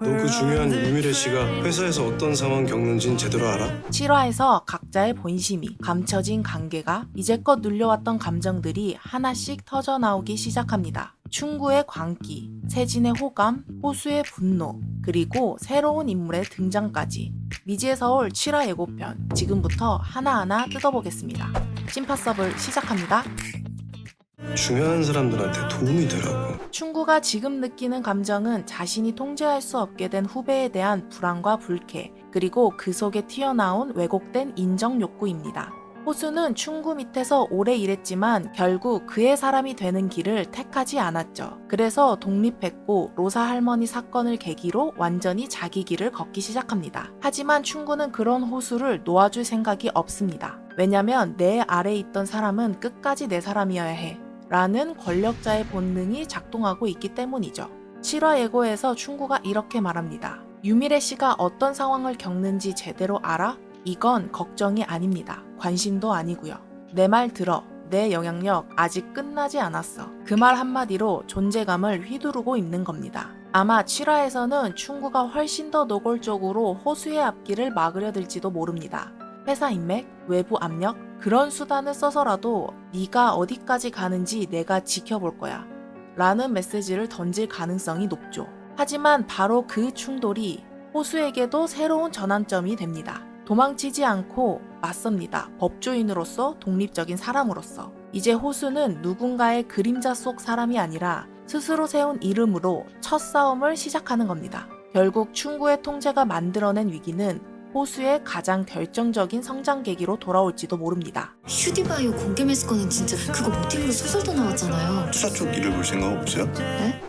너그 중요한 유미래 씨가 회사에서 어떤 상황 겪는진 제대로 알아? 7화에서 각자의 본심이 감춰진 관계가 이제껏 눌려왔던 감정들이 하나씩 터져 나오기 시작합니다. 충구의 광기, 세진의 호감, 호수의 분노, 그리고 새로운 인물의 등장까지. 미지의 서울 7화 예고편 지금부터 하나하나 뜯어보겠습니다. 찐파서블 시작합니다. 중요한 사람들한테 도움이 되라고. 충구가 지금 느끼는 감정은 자신이 통제할 수 없게 된 후배에 대한 불안과 불쾌, 그리고 그 속에 튀어나온 왜곡된 인정 욕구입니다. 호수는 충구 밑에서 오래 일했지만 결국 그의 사람이 되는 길을 택하지 않았죠. 그래서 독립했고 로사 할머니 사건을 계기로 완전히 자기 길을 걷기 시작합니다. 하지만 충구는 그런 호수를 놓아줄 생각이 없습니다. 왜냐면 내 아래 있던 사람은 끝까지 내 사람이어야 해. 라는 권력자의 본능이 작동하고 있기 때문이죠. 7화 예고에서 충구가 이렇게 말합니다. 유미래 씨가 어떤 상황을 겪는지 제대로 알아? 이건 걱정이 아닙니다. 관심도 아니고요. 내 말 들어. 내 영향력 아직 끝나지 않았어. 그 말 한마디로 존재감을 휘두르고 있는 겁니다. 아마 7화에서는 충구가 훨씬 더 노골적으로 호수의 앞길을 막으려 들지도 모릅니다. 회사 인맥, 외부 압력, 그런 수단을 써서라도 네가 어디까지 가는지 내가 지켜볼 거야. 라는 메시지를 던질 가능성이 높죠. 하지만 바로 그 충돌이 호수에게도 새로운 전환점이 됩니다. 도망치지 않고 맞섭니다. 법조인으로서 독립적인 사람으로서. 이제 호수는 누군가의 그림자 속 사람이 아니라 스스로 세운 이름으로 첫 싸움을 시작하는 겁니다. 결국 충구의 통제가 만들어낸 위기는 호수의 가장 결정적인 성장 계기로 돌아올지도 모릅니다. 휴디바이오 공개 매스건은 진짜 그거 모티브로 소설도 나왔잖아요. 수사 쪽 일을 볼 생각 없어요?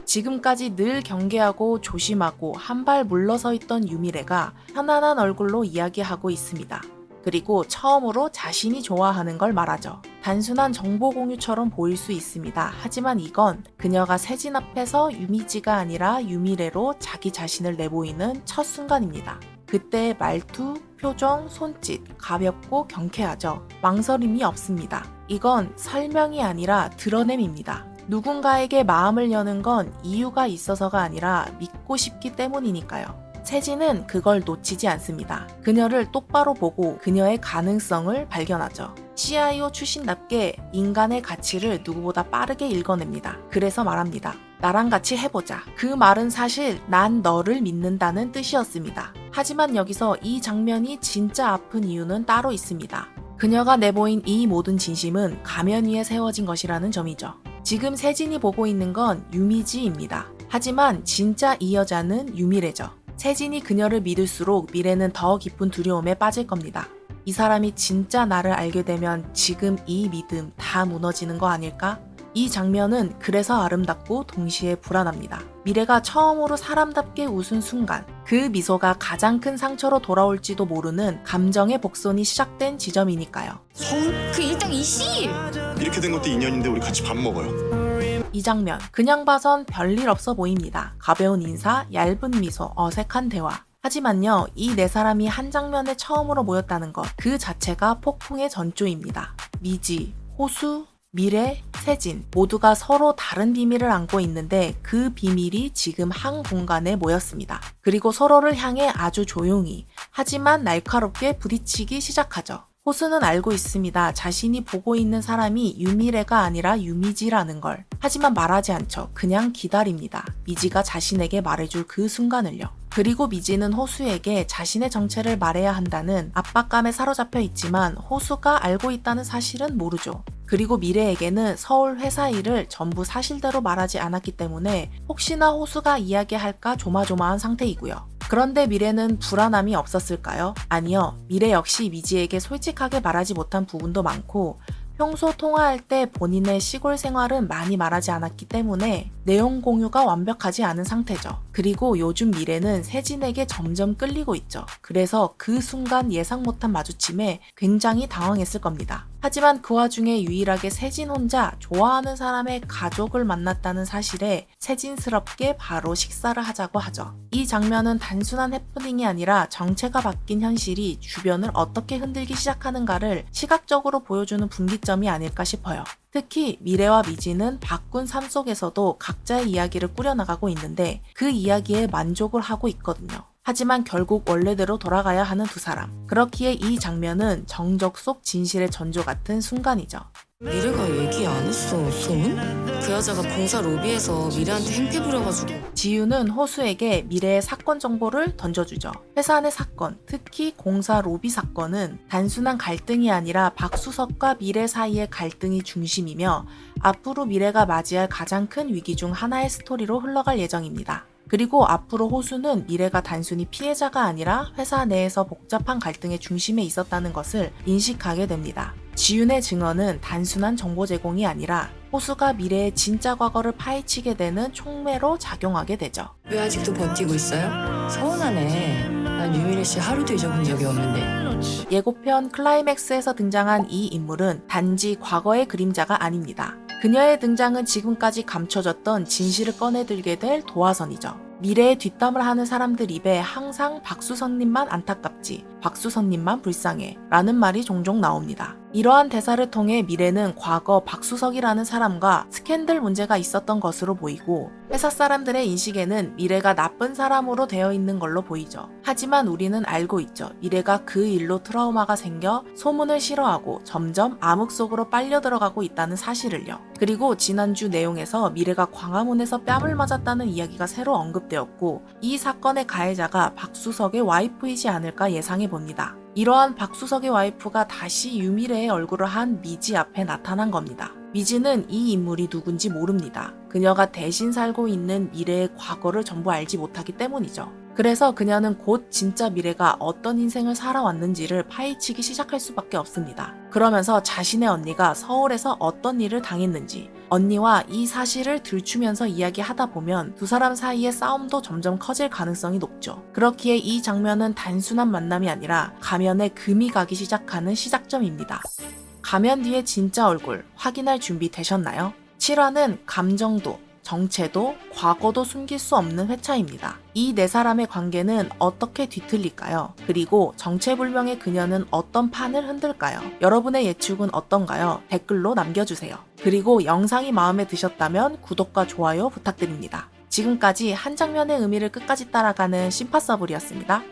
지금까지 늘 경계하고 조심하고 한 발 물러서 있던 유미래가 편안한 얼굴로 이야기하고 있습니다. 그리고 처음으로 자신이 좋아하는 걸 말하죠. 단순한 정보 공유처럼 보일 수 있습니다. 하지만 이건 그녀가 세진 앞에서 유미지가 아니라 유미래로 자기 자신을 내보이는 첫 순간입니다. 그때의 말투, 표정, 손짓, 가볍고 경쾌하죠. 망설임이 없습니다. 이건 설명이 아니라 드러냄입니다. 누군가에게 마음을 여는 건 이유가 있어서가 아니라 믿고 싶기 때문이니까요. 세진은 그걸 놓치지 않습니다. 그녀를 똑바로 보고 그녀의 가능성을 발견하죠. CIO 출신답게 인간의 가치를 누구보다 빠르게 읽어냅니다. 그래서 말합니다. 나랑 같이 해보자. 그 말은 사실 난 너를 믿는다는 뜻이었습니다. 하지만 여기서 이 장면이 진짜 아픈 이유는 따로 있습니다. 그녀가 내보인 이 모든 진심은 가면 위에 세워진 것이라는 점이죠. 지금 세진이 보고 있는 건 유미지입니다. 하지만 진짜 이 여자는 유미래죠. 세진이 그녀를 믿을수록 미래는 더 깊은 두려움에 빠질 겁니다. 이 사람이 진짜 나를 알게 되면 지금 이 믿음 다 무너지는 거 아닐까? 이 장면은 그래서 아름답고 동시에 불안합니다. 미래가 처음으로 사람답게 웃은 순간, 그 미소가 가장 큰 상처로 돌아올지도 모르는 감정의 복선이 시작된 지점이니까요. 서울? 그 일당 이씨! 이렇게 된 것도 인연인데 우리 같이 밥 먹어요. 이 장면, 그냥 봐선 별일 없어 보입니다. 가벼운 인사, 얇은 미소, 어색한 대화. 하지만요, 이 네 사람이 한 장면에 처음으로 모였다는 것, 그 자체가 폭풍의 전조입니다. 미지, 호수, 미래, 세진, 모두가 서로 다른 비밀을 안고 있는데 그 비밀이 지금 한 공간에 모였습니다. 그리고 서로를 향해 아주 조용히, 하지만 날카롭게 부딪히기 시작하죠. 호수는 알고 있습니다. 자신이 보고 있는 사람이 유미래가 아니라 유미지라는 걸. 하지만 말하지 않죠. 그냥 기다립니다. 미지가 자신에게 말해줄 그 순간을요. 그리고 미지는 호수에게 자신의 정체를 말해야 한다는 압박감에 사로잡혀 있지만 호수가 알고 있다는 사실은 모르죠. 그리고 미래에게는 서울 회사 일을 전부 사실대로 말하지 않았기 때문에 혹시나 호수가 이야기할까 조마조마한 상태이고요. 그런데 미래는 불안함이 없었을까요? 아니요. 미래 역시 미지에게 솔직하게 말하지 못한 부분도 많고 평소 통화할 때 본인의 시골 생활은 많이 말하지 않았기 때문에 내용 공유가 완벽하지 않은 상태죠. 그리고 요즘 미래는 세진에게 점점 끌리고 있죠. 그래서 그 순간 예상 못한 마주침에 굉장히 당황했을 겁니다. 하지만 그 와중에 유일하게 세진 혼자 좋아하는 사람의 가족을 만났다는 사실에 세진스럽게 바로 식사를 하자고 하죠. 이 장면은 단순한 해프닝이 아니라 정체가 바뀐 현실이 주변을 어떻게 흔들기 시작하는가를 시각적으로 보여주는 분기점이 아닐까 싶어요. 특히 미래와 미지는 바꾼 삶 속에서도 각자의 이야기를 꾸려나가고 있는데 그 이야기에 만족을 하고 있거든요. 하지만 결국 원래대로 돌아가야 하는 두 사람. 그렇기에 이 장면은 정적 속 진실의 전조 같은 순간이죠. 미래가 얘기 안 했어, 소문? 그 여자가 공사 로비에서 미래한테 행패 부려가지고 지유는 호수에게 미래의 사건 정보를 던져주죠. 회사 내 사건, 특히 공사 로비 사건은 단순한 갈등이 아니라 박수석과 미래 사이의 갈등이 중심이며 앞으로 미래가 맞이할 가장 큰 위기 중 하나의 스토리로 흘러갈 예정입니다. 그리고 앞으로 호수는 미래가 단순히 피해자가 아니라 회사 내에서 복잡한 갈등의 중심에 있었다는 것을 인식하게 됩니다. 지윤의 증언은 단순한 정보 제공이 아니라 호수가 미래의 진짜 과거를 파헤치게 되는 촉매로 작용하게 되죠. 왜 아직도 버티고 있어요? 서운하네. 난 유미래 씨 하루도 잊어본 적이 없는데. 예고편 클라이맥스에서 등장한 이 인물은 단지 과거의 그림자가 아닙니다. 그녀의 등장은 지금까지 감춰졌던 진실을 꺼내들게 될 도화선이죠. 미래의 뒷담을 하는 사람들 입에 항상 박수선님만 안타깝지, 박수선님만 불쌍해 라는 말이 종종 나옵니다. 이러한 대사를 통해 미래는 과거 박수석이라는 사람과 스캔들 문제가 있었던 것으로 보이고 회사 사람들의 인식에는 미래가 나쁜 사람으로 되어 있는 걸로 보이죠. 하지만 우리는 알고 있죠. 미래가 그 일로 트라우마가 생겨 소문을 싫어하고 점점 암흑 속으로 빨려 들어가고 있다는 사실을요. 그리고 지난주 내용에서 미래가 광화문에서 뺨을 맞았다는 이야기가 새로 언급되었고 이 사건의 가해자가 박수석의 와이프이지 않을까 예상해 봅니다. 이러한 박수석의 와이프가 다시 유미래의 얼굴을 한 미지 앞에 나타난 겁니다. 미지는 이 인물이 누군지 모릅니다. 그녀가 대신 살고 있는 미래의 과거를 전부 알지 못하기 때문이죠. 그래서 그녀는 곧 진짜 미래가 어떤 인생을 살아왔는지를 파헤치기 시작할 수밖에 없습니다. 그러면서 자신의 언니가 서울에서 어떤 일을 당했는지, 언니와 이 사실을 들추면서 이야기하다 보면 두 사람 사이의 싸움도 점점 커질 가능성이 높죠. 그렇기에 이 장면은 단순한 만남이 아니라 가면에 금이 가기 시작하는 시작점입니다. 가면 뒤의 진짜 얼굴 확인할 준비 되셨나요? 7화는 감정도, 정체도, 과거도 숨길 수 없는 회차입니다. 이 네 사람의 관계는 어떻게 뒤틀릴까요? 그리고 정체불명의 그녀는 어떤 판을 흔들까요? 여러분의 예측은 어떤가요? 댓글로 남겨주세요. 그리고 영상이 마음에 드셨다면 구독과 좋아요 부탁드립니다. 지금까지 한 장면의 의미를 끝까지 따라가는 심파서블이었습니다.